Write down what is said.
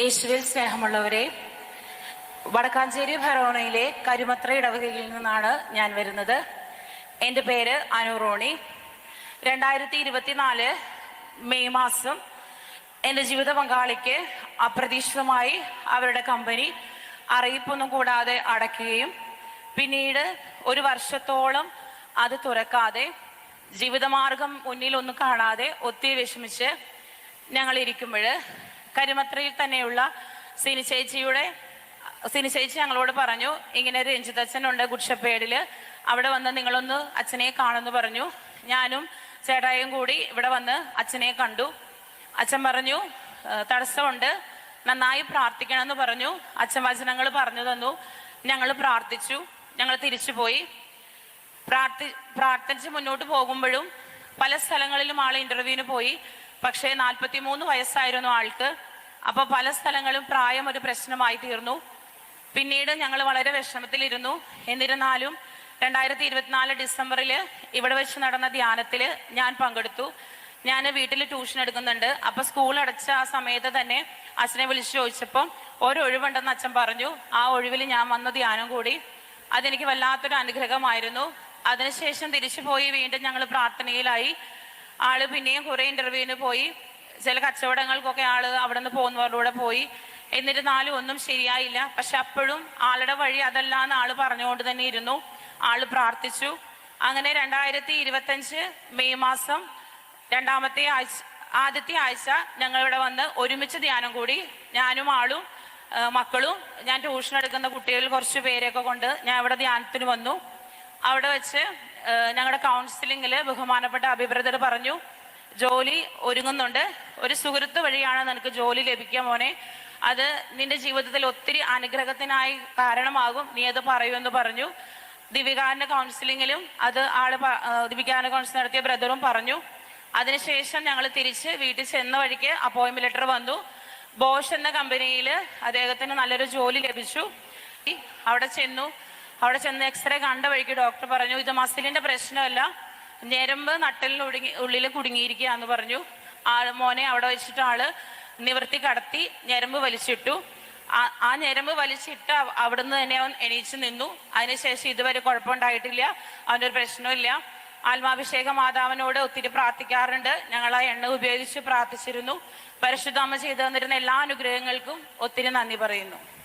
യേശുവിൽ സ്നേഹമുള്ളവരെ വടക്കാഞ്ചേരി ഭരോണയിലെ കരുമത്ര ഇടവകയിൽ നിന്നാണ് ഞാൻ വരുന്നത്. എന്റെ പേര് അനുറോണി രണ്ടായിരത്തി ഇരുപത്തിനാല് മെയ് മാസം എന്റെ ജീവിത പങ്കാളിക്ക് അപ്രതീക്ഷിതമായി അവരുടെ കമ്പനി അറിയിപ്പൊന്നും കൂടാതെ അടയ്ക്കുകയും പിന്നീട് ഒരു വർഷത്തോളം അത് തുറക്കാതെ ജീവിതമാർഗം മുന്നിലൊന്നും കാണാതെ ഒത്തിരി വിഷമിച്ച് ഞങ്ങൾ ഇരിക്കുമ്പോൾ കരിമത്രയിൽ തന്നെയുള്ള സിനി ചേച്ചിയുടെ സിനി ചേച്ചി ഞങ്ങളോട് പറഞ്ഞു ഇങ്ങനെ രഞ്ജിത് അച്ഛനുണ്ട് ഗുഡ്ഷപ്പേടിൽ അവിടെ വന്ന് നിങ്ങളൊന്ന് അച്ഛനെ കാണുന്നു പറഞ്ഞു. ഞാനും ചേട്ടായും കൂടി ഇവിടെ വന്ന് അച്ഛനെ കണ്ടു. അച്ഛൻ പറഞ്ഞു തടസ്സമുണ്ട്. നന്നായി പ്രാർത്ഥിക്കണം എന്ന് പറഞ്ഞു. അച്ഛൻ വചനങ്ങൾ പറഞ്ഞു തന്നു. ഞങ്ങൾ പ്രാർത്ഥിച്ചു. ഞങ്ങൾ തിരിച്ചുപോയി പ്രാർത്ഥി പ്രാർത്ഥിച്ച് മുന്നോട്ട് പോകുമ്പോഴും പല സ്ഥലങ്ങളിലും ആൾ ഇന്റർവ്യൂവിന് പോയി. പക്ഷേ നാൽപ്പത്തി മൂന്ന് വയസ്സായിരുന്നു ആൾക്ക്. അപ്പൊ പല സ്ഥലങ്ങളും പ്രായം ഒരു പ്രശ്നമായി തീർന്നു. പിന്നീട് ഞങ്ങൾ വളരെ വിഷമത്തിലിരുന്നു. എന്നിരുന്നാലും രണ്ടായിരത്തി ഇരുപത്തിനാല് ഡിസംബറിൽ ഇവിടെ വെച്ച് നടന്ന ധ്യാനത്തിൽ ഞാൻ പങ്കെടുത്തു. ഞാൻ വീട്ടിൽ ട്യൂഷൻ എടുക്കുന്നുണ്ട്. അപ്പൊ സ്കൂൾ അടച്ച ആ സമയത്ത് തന്നെ അച്ഛനെ വിളിച്ചു ചോദിച്ചപ്പോൾ ഒരൊഴിവുണ്ടെന്ന് അച്ഛൻ പറഞ്ഞു. ആ ഒഴിവിൽ ഞാൻ വന്ന ധ്യാനം കൂടി. അതെനിക്ക് വല്ലാത്തൊരു അനുഗ്രഹമായിരുന്നു. അതിനുശേഷം തിരിച്ചു പോയി വീണ്ടും ഞങ്ങൾ പ്രാർത്ഥനയിലായി. ആൾ പിന്നെയും കുറെ ഇന്റർവ്യൂവിന് പോയി. ചില കച്ചവടങ്ങൾക്കൊക്കെ ആൾ അവിടെ നിന്ന് പോകുന്നവരുടെ പോയി എന്നിരുന്നാലും ഒന്നും ശരിയായില്ല. പക്ഷെ അപ്പോഴും ആളുടെ വഴി അതല്ല എന്ന് ആൾ പറഞ്ഞുകൊണ്ട് തന്നെ ഇരുന്നു. ആൾ പ്രാർത്ഥിച്ചു. അങ്ങനെ രണ്ടായിരത്തി ഇരുപത്തഞ്ച് മെയ് മാസം രണ്ടാമത്തെ ആഴ്ച ആദ്യത്തെ ആഴ്ച ഞങ്ങൾ ഇവിടെ വന്ന് ഒരുമിച്ച് ധ്യാനം കൂടി. ഞാനും ആളും മക്കളും ഞാൻ ട്യൂഷൻ എടുക്കുന്ന കുട്ടികളിൽ കുറച്ച് പേരെയൊക്കെ കൊണ്ട് ഞാൻ ഇവിടെ ധ്യാനത്തിന് വന്നു. അവിടെ വെച്ച് ഞങ്ങളുടെ കൗൺസിലിംഗിൽ ബഹുമാനപ്പെട്ട അഭിപ്രദർ പറഞ്ഞു ജോലി ഒരുങ്ങുന്നുണ്ട്. ഒരു സുഹൃത്ത് വഴിയാണ് നിനക്ക് ജോലി ലഭിക്കുക മോനെ. അത് നിന്റെ ജീവിതത്തിൽ ഒത്തിരി അനുഗ്രഹത്തിനായി കാരണമാകും. നീ അത് പറയൂ എന്ന് പറഞ്ഞു. ദിവികാരന്റെ കൗൺസിലിങ്ങിലും അത് ആൾ ദിവികാന കൗൺസിൽ നടത്തിയ ബ്രദറും പറഞ്ഞു. അതിനുശേഷം ഞങ്ങൾ തിരിച്ച് വീട്ടിൽ ചെന്ന വഴിക്ക് അപ്പോയിന്റ്മെന്റ് ലെറ്റർ വന്നു. ബോഷ് എന്ന കമ്പനിയിൽ അദ്ദേഹത്തിന് നല്ലൊരു ജോലി ലഭിച്ചു. അവിടെ ചെന്നു. അവിടെ ചെന്ന് എക്സ്റേ കണ്ട വഴിക്ക് ഡോക്ടർ പറഞ്ഞു ഇത് മസിലിന്റെ പ്രശ്നമല്ല. ഞരമ്പ് നട്ടലിന് ഒടുങ്ങി ഉള്ളിൽ കുടുങ്ങിയിരിക്കുക എന്ന് പറഞ്ഞു. ആൾ മോനെ അവിടെ വെച്ചിട്ട് ആൾ നിവർത്തി കടത്തി ഞരമ്പ് വലിച്ചിട്ടു. ആ- ആ ഞരമ്പ് വലിച്ചിട്ട് അവ- അവിടുന്ന് തന്നെ അവൻ എണീച്ചു നിന്നു. അതിനുശേഷം ഇതുവരെ കുഴപ്പമുണ്ടായിട്ടില്ല. അവനൊരു പ്രശ്നമില്ല ആത്മാഭിഷേക മാതാവിനോട് ഒത്തിരി പ്രാർത്ഥിക്കാറുണ്ട്. ഞങ്ങൾ ആ എണ്ണ ഉപയോഗിച്ച് പ്രാർത്ഥിച്ചിരുന്നു. പരിശുദ്ധാമ്മ ചെയ്തു തന്നിരുന്ന എല്ലാ അനുഗ്രഹങ്ങൾക്കും ഒത്തിരി നന്ദി പറയുന്നു.